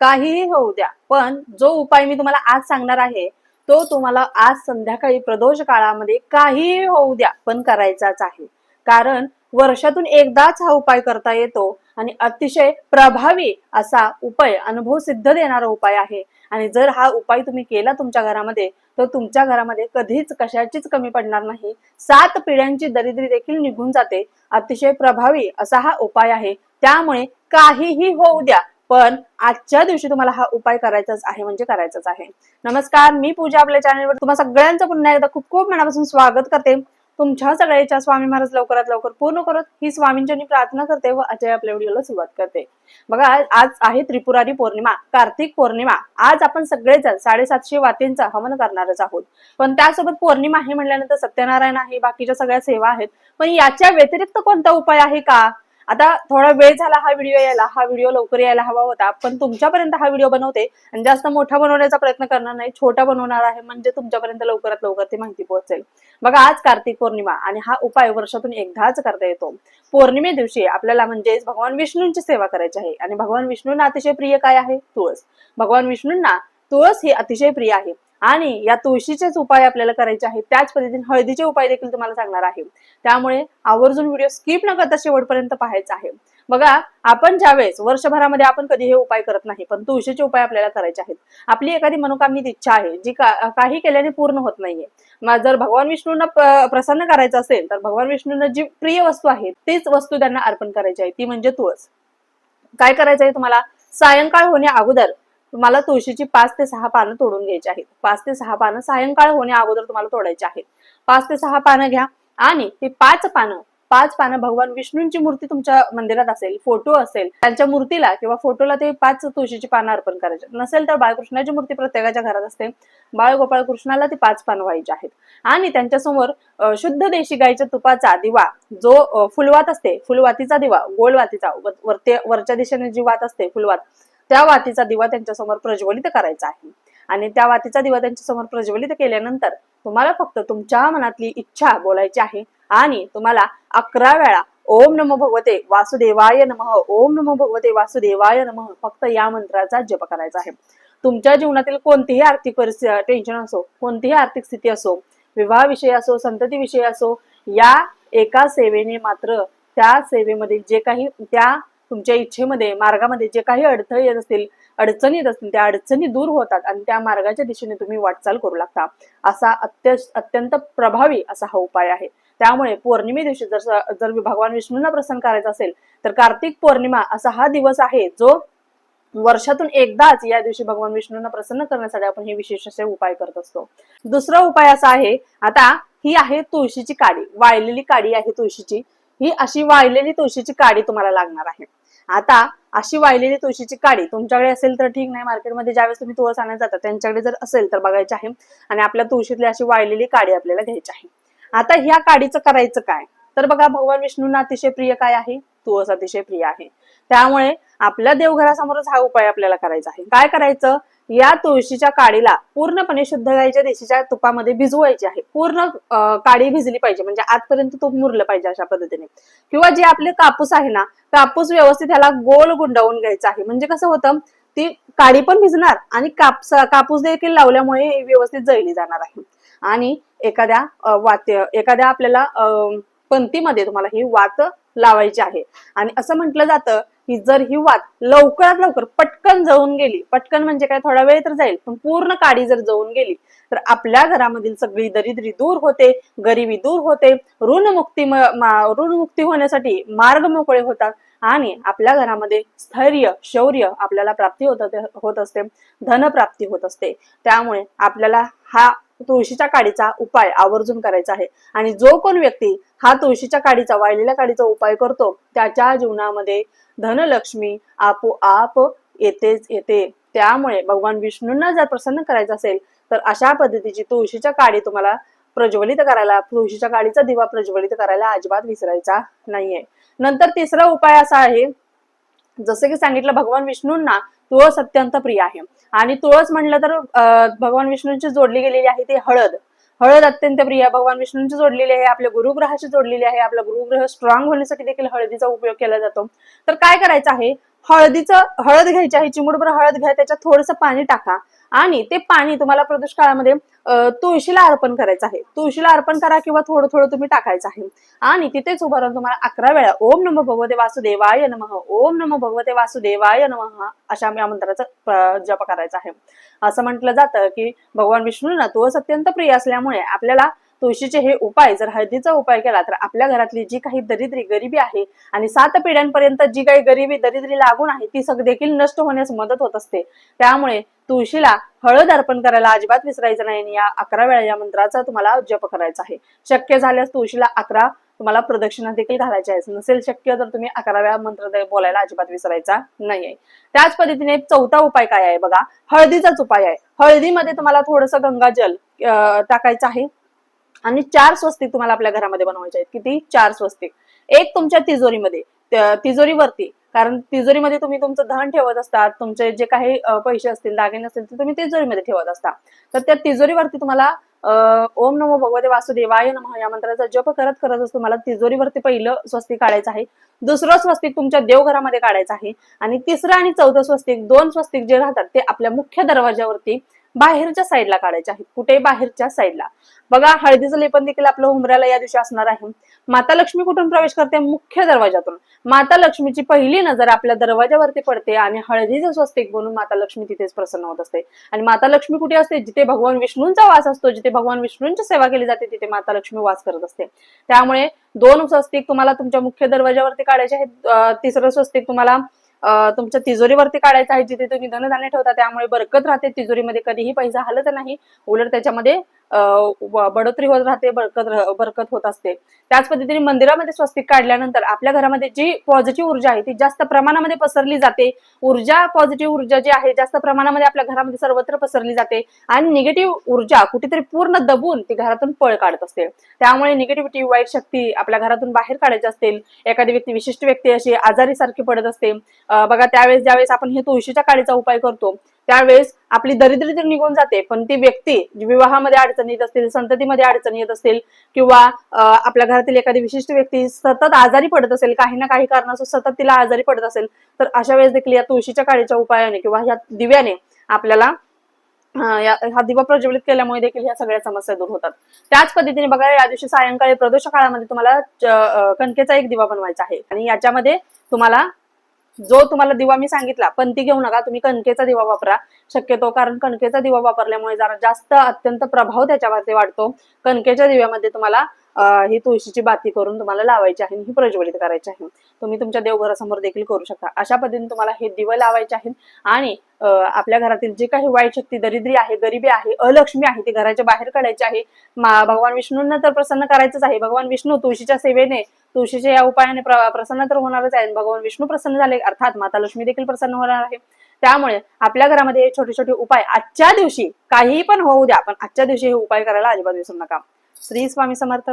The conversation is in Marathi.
काहीही होऊ द्या. पण जो उपाय मी तुम्हाला आज सांगणार आहे तो तुम्हाला आज संध्याकाळी प्रदोष काळामध्ये काहीही होऊ द्या पण करायचाच आहे. कारण वर्षातून एकदाच हा उपाय करता येतो आणि अतिशय प्रभावी असा उपाय अनुभव सिद्ध देणारा उपाय आहे. आणि जर हा उपाय तुम्ही केला तुमच्या घरामध्ये तर तुमच्या घरामध्ये कधीच कशाचीच कमी पडणार नाही. सात पिढ्यांची दरिद्री देखील निघून जाते. अतिशय प्रभावी असा हा उपाय आहे. त्यामुळे काहीही होऊ द्या पण आजच्या दिवशी तुम्हाला हा उपाय करायचाच आहे म्हणजे करायचाच आहे. नमस्कार मी पूजा आपल्या चॅनलवर तुम्हा सगळ्यांचं पुन्हा एकदा खूप खूप मनापासून स्वागत करते. तुमच्या सगळ्याच्या स्वामी महाराज लवकरात लवकर पूर्ण करत ही स्वामींची प्रार्थना करते व अजय आपल्या व्हिडिओला सुरुवात करते. बघा आज आहे त्रिपुरारी पौर्णिमा कार्तिक पौर्णिमा. आज आपण सगळेजण साडेसातशे वातींचा हवन करणारच आहोत. पण त्यासोबत पौर्णिमा आहे म्हणल्यानंतर सत्यनारायण आहे बाकीच्या सगळ्या सेवा आहेत. पण याच्या व्यतिरिक्त कोणता उपाय आहे का? आता थोडा वेळ झाला हा व्हिडिओ यायला हा व्हिडिओ लवकर यायला हवा होता पण तुमच्यापर्यंत हा व्हिडिओ बनवते आणि जास्त मोठा बनवण्याचा प्रयत्न करणार नाही छोटा बनवणार आहे म्हणजे तुमच्यापर्यंत लवकरात लवकर ती माहिती पोहोचेल. बघा आज कार्तिक पौर्णिमा आणि हा उपाय वर्षातून एकदाच करता येतो. पौर्णिमे दिवशी आपल्याला म्हणजेच भगवान विष्णूंची सेवा करायची आहे. आणि भगवान विष्णूंना अतिशय प्रिय काय आहे? तुळस. भगवान विष्णूंना तुळस ही अतिशय प्रिय आहे. आणि या तुळशीचेच उपाय आपल्याला करायचे आहेत त्याच पद्धतीने हळदीचे उपाय देखील तुम्हाला सांगणार आहे. त्यामुळे आवर्जून व्हिडिओ स्किप न करता शेवटपर्यंत पाहायचा आहे. बघा आपण ज्यावेळेस वर्षभरामध्ये आपण कधी हे उपाय करत नाही पण तुळशीचे उपाय आपल्याला करायचे आहेत. आपली एखादी मनोकामनीत इच्छा आहे जी का- काही केल्याने पूर्ण होत नाहीये. जर भगवान विष्णूंना प्रसन्न करायचं असेल तर भगवान विष्णूंना जी प्रिय वस्तू आहे तीच वस्तू त्यांना अर्पण करायची आहे ती म्हणजे तुळस. काय करायचं आहे तुम्हाला? सायंकाळ होण्या अगोदर तुम्हाला तुळशीची पाच ते सहा पानं तोडून घ्यायची आहेत. पाच ते सहा पानं सायंकाळ होण्या अगोदर तुम्हाला तोडायची आहेत. पाच ते सहा पानं घ्या आणि ती पाच पानं पाच पानं भगवान विष्णूंची मूर्ती तुमच्या मंदिरात असेल फोटो असेल त्यांच्या मूर्तीला किंवा फोटोला ते पाच तुळशीची पानं अर्पण करायचे. नसेल तर बाळकृष्णाची मूर्ती प्रत्येकाच्या घरात असते. बाळ गोपाळ कृष्णाला ती पाच पानं व्हायची आहेत. आणि त्यांच्यासमोर शुद्ध देशी गाईच्या तुपाचा दिवा जो फुलवात असते फुलवातीचा दिवा गोल वातीचा वर- वरच्या दिशेने जी वात असते फुलवात त्या वातीचा दिवा त्यांच्यासमोर प्रज्वलित करायचा आहे. आणि त्या वातीचा दिवा त्यांच्यासमोर प्रज्वलित केल्यानंतर तुम्हाला फक्त तुमच्या मनातली इच्छा बोलायची आहे आणि तुम्हाला अकरा वेळा ओम नमो भगवते वासुदेवाय नमः ओम नमो भगवते वासुदेवाय नमः फक्त या मंत्राचा जप करायचा आहे. तुमच्या जीवनातील कोणतीही आर्थिक परिस्थिती टेन्शन असो कोणतीही आर्थिक स्थिती असो विवाह विषय असो संतती विषय असो या एका सेवेने मात्र त्या सेवेमध्ये जे काही त्या तुमच्या इच्छेमध्ये मार्गामध्ये जे काही अडथळे येत असतील अडचणी येत असतील त्या अडचणी दूर होतात आणि त्या मार्गाच्या दिशेने तुम्ही वाटचाल करू लागता. असा अत्य अत्यंत प्रभावी असा हा उपाय आहे. त्यामुळे पौर्णिमे दिवशी जर जर भगवान विष्णूंना प्रसन्न करायचं असेल तर कार्तिक पौर्णिमा असा हा दिवस आहे जो वर्षातून एकदाच या दिवशी भगवान विष्णूंना प्रसन्न करण्यासाठी आपण हे विशेष असे उपाय करत असतो. दुसरा उपाय असा आहे आता ही आहे तुळशीची काडी. वाळलेली काडी आहे तुळशीची. ही अशी वाळलेली तुळशीची काडी तुम्हाला लागणार आहे. आता अशी वाळलेली तुळशीची काडी तुमच्याकडे असेल तर ठीक नाही मार्केटमध्ये ज्यावेळेस तुम्ही तुळस आणायला जाता त्यांच्याकडे जर असेल तर बघायची आहे. आणि आपल्या तुळशीतली अशी वाळलेली काडी आपल्याला घ्यायची आहे. आता ह्या काडीचं करायचं काय? तर बघा भगवान विष्णूंना अतिशय प्रिय काय आहे? तुळस अतिशय प्रिय आहे. त्यामुळे आपल्या देवघरासमोरच हा उपाय आपल्याला करायचा आहे. काय करायचं? या तुळशीच्या काडीला पूर्णपणे शुद्ध गाईच्या देशीच्या तुपामध्ये भिजवायची आहे. पूर्ण काडी भिजली पाहिजे. म्हणजे आजपर्यंत तूप मुरलं पाहिजे अशा पद्धतीने. किंवा जे आपले कापूस आहे ना कापूस व्यवस्थित ह्याला गोल गुंडावून घ्यायचा आहे. म्हणजे कसं होतं ती काडी पण भिजणार आणि कापस कापूस देखील लावल्यामुळे व्यवस्थित जळली जाणार आहे. आणि एखाद्या वात्य वात एखाद्या आपल्याला अं, पंक्तीमध्ये तुम्हाला ही वात लावायची आहे. आणि असं म्हटलं जातं की जर ही वात लवकरात लवकर पटकन जळून गेली पटकन म्हणजे काय थोडा वेळ तर जाईल पण पूर्ण काडी जर जळून गेली तर आपल्या घरामधील सगळी दरिद्री दूर होते गरिबी दूर होते ऋणमुक्ती ऋणमुक्ती होण्यासाठी मार्ग मोकळे होतात आणि आपल्या घरामध्ये स्थैर्य शौर्य आपल्याला प्राप्ती होत होत असते धनप्राप्ती होत असते. त्यामुळे आपल्याला हा तुळशीच्या काडीचा उपाय आवर्जून करायचा आहे. आणि जो कोण व्यक्ती हा तुळशीच्या काडीचा वाळलेल्या काडीचा उपाय करतो त्याच्या जीवनामध्ये धनलक्ष्मी आपोआप येतेच येते. त्यामुळे भगवान विष्णूंना जर प्रसन्न करायचं असेल तर अशा पद्धतीची तुळशीच्या काडी तुम्हाला प्रज्वलित करायला तुळशीच्या काडीचा दिवा प्रज्वलित करायला अजिबात विसरायचा नाहीये. नंतर तिसरा उपाय असा आहे जसं की सांगितलं भगवान विष्णूंना तुळस अत्यंत प्रिय आहे. आणि तुळस म्हणलं तर भगवान विष्णूंची जोडली गेलेली आहे ती हळद. हळद अत्यंत प्रिय भगवान विष्णूंची जोडलेली आहे आपल्या गुरुग्रहाशी जोडलेली आहे आपला गुरुग्रह स्ट्रॉंग होण्यासाठी देखील हळदीचा उपयोग केला जातो. तर काय करायचं आहे? हळदीचं हळद घ्यायची आहे चिमुडभर हळद घ्या त्याच्यात थोडंसं पाणी टाका. आणि ते पाणी तुम्हाला प्रदोष काळामध्ये तुळशीला अर्पण करायचं आहे. तुळशीला अर्पण करा किंवा थोडं थोडं तुम्ही टाकायचं आहे. आणि तिथेच उभं राहून तुम्हाला अकरा वेळा ओम नमो भगवते वासुदेवाय नमः ओम नम भगवते वासुदेवाय नमः अशा या मंत्राचा जप करायचा आहे. असं म्हटलं जातं की भगवान विष्णूंना तो अत्यंत प्रिय असल्यामुळे आपल्याला तुळशीचे हे उपाय जर हळदीचा उपाय केला तर आपल्या घरातली जी काही दरिद्री गरिबी आहे आणि सात पिढ्यांपर्यंत जी काही गरिबी दरिद्री लागून आहे ती सग देखील नष्ट होण्यास मदत होत असते. त्यामुळे तुळशीला हळद अर्पण करायला अजिबात विसरायचं नाही आणि या अकरा वेळा या मंत्राचा तुम्हाला जप करायचा आहे. शक्य झाल्यास तुळशीला अकरा तुम्हाला प्रदक्षिणा देखील घालायची आहे. नसेल शक्य तर तुम्ही अकरा वेळा मंत्र बोलायला अजिबात विसरायचा नाहीये. त्याच पद्धतीने चौथा उपाय काय आहे बघा? हळदीचाच उपाय आहे. हळदीमध्ये तुम्हाला थोडंसं गंगाजल टाकायचं आहे. आणि चार स्वस्तिक तुम्हाला आपल्या घरामध्ये बनवायचे आहेत. किती? चार स्वस्तिक एक तुमच्या तिजोरीमध्ये. तिजोरीवरती. कारण तिजोरीमध्ये तुम्ही तुमचं धन ठेवत असतात तुमचे जे काही पैसे असतील दागिने असतील ते तुम्ही तिजोरीमध्ये ठेवत असता. तर त्या तिजोरीवरती तुम्हाला ओम नमो भगवते वासुदेवाय नमः या मंत्राचा जप करत करतच तुम्हाला तिजोरीवरती पहिलं स्वस्तिक काढायचं आहे दुसरं स्वस्तिक तुमच्या देवघरामध्ये काढायचं आहे आणि तिसरं आणि चौथं स्वस्तिक दोन स्वस्तिक जे राहतात ते आपल्या मुख्य दरवाजावरती बाहेरच्या साईडला काढायचे आहेत कुठे बाहेरच्या साईडला. बघा हळदीचं लेपन देखील आपलं उमऱ्याला या दिवशी असणार आहे. माता लक्ष्मी कुठून प्रवेश करते? मुख्य दरवाजातून माता लक्ष्मीची पहिली नजर आपल्या दरवाजावरती पडते आणि हळदीचं स्वस्तिक बनून माता लक्ष्मी तिथेच प्रसन्न होत असते. आणि माता लक्ष्मी कुठे असते? जिथे भगवान विष्णूंचा वास असतो जिथे भगवान विष्णूंची सेवा केली जाते तिथे माता लक्ष्मी वास करत असते. त्यामुळे दोन स्वस्तिक तुम्हाला तुमच्या मुख्य दरवाजावरती काढायचे आहेत. तिसरं स्वस्तिक तुम्हाला तुमच्या तिजोरीवरती काढायचं आहे जिथे तुम्ही धनधान्य ठेवता त्यामुळे बरकत राहते. तिजोरीमध्ये कधीही पैसा हलत नाही. उलट त्याच्यामध्ये बढोतरी होत राहते बरकत बरकत होत असते. त्याच पद्धतीने मंदिरामध्ये स्वस्तिक काढल्यानंतर आपल्या घरामध्ये जी पॉझिटिव्ह ऊर्जा आहे ती जास्त प्रमाणामध्ये पसरली जाते. ऊर्जा पॉझिटिव्ह ऊर्जा जी आहे जास्त प्रमाणामध्ये आपल्या घरामध्ये सर्वत्र पसरली जाते. आणि निगेटिव्ह ऊर्जा कुठेतरी पूर्ण दबून ती घरातून पळ काढत असते. त्यामुळे निगेटिव्हिटी वाईट शक्ती आपल्या घरातून बाहेर काढायची असतील. एखादी व्यक्ती विशिष्ट व्यक्ती अशी आजारी सारखी पडत असते. बघा त्यावेळेस ज्यावेळेस आपण हे तुळशीच्या काळीचा उपाय करतो त्यावेळेस आपली दरिद्री तर निघून जाते पण ती व्यक्ती विवाहामध्ये अडचणी येत असतील संततीमध्ये अडचणी येत असतील किंवा आपल्या घरातील एखादी विशिष्ट व्यक्ती सतत आजारी पडत असेल काही ना काही कारणास्तव सतत तिला आजारी पडत असेल तर अशा वेळेस देखील या तुळशीच्या काळीच्या उपायाने किंवा ह्या दिव्याने आपल्याला या- हा दिवा प्रज्वलित केल्यामुळे देखील ह्या सगळ्या समस्या दूर होतात. त्याच पद्धतीने बघा या दिवशी सायंकाळी प्रदोष काळामध्ये तुम्हाला कणकेचा एक दिवा बनवायचा आहे. आणि याच्यामध्ये तुम्हाला जो तुम्हाला दिवा मी सांगितला पण ती घेऊ नका तुम्ही कणकेचा दिवा वापरा. शक्यतो कारण कणकेचा दिवा वापरल्यामुळे जरा जास्त अत्यंत प्रभाव त्याच्यावरती वाढतो. कणकेच्या दिव्यामध्ये तुम्हाला ही तुळशीची बाती करून तुम्हाला लावायची आहे ही प्रज्वलित करायची आहे. तुम्ही तुमच्या देवघरासमोर देखील करू शकता. अशा पद्धतीने तुम्हाला हे दिवे लावायचे आहेत आणि आपल्या घरातील जी काही वाईट शक्ती दरिद्री आहे गरिबी आहे अलक्ष्मी आहे ती घराच्या बाहेर काढायची आहे. भगवान विष्णूंना तर प्रसन्न करायचंच आहे. भगवान विष्णू तुळशीच्या सेवेने तुळशीच्या या उपायाने प्रसन्न तर होणारच आहे भगवान विष्णू प्रसन्न झाले. अर्थात माता लक्ष्मी देखील प्रसन्न होणार आहे. त्यामुळे आपल्या घरामध्ये हे छोटे छोटे उपाय आजच्या दिवशी काहीही पण होऊ द्या पण आजच्या दिवशी हे उपाय करायला अजिबात विसरू नका. श्री स्वामी समर्थ.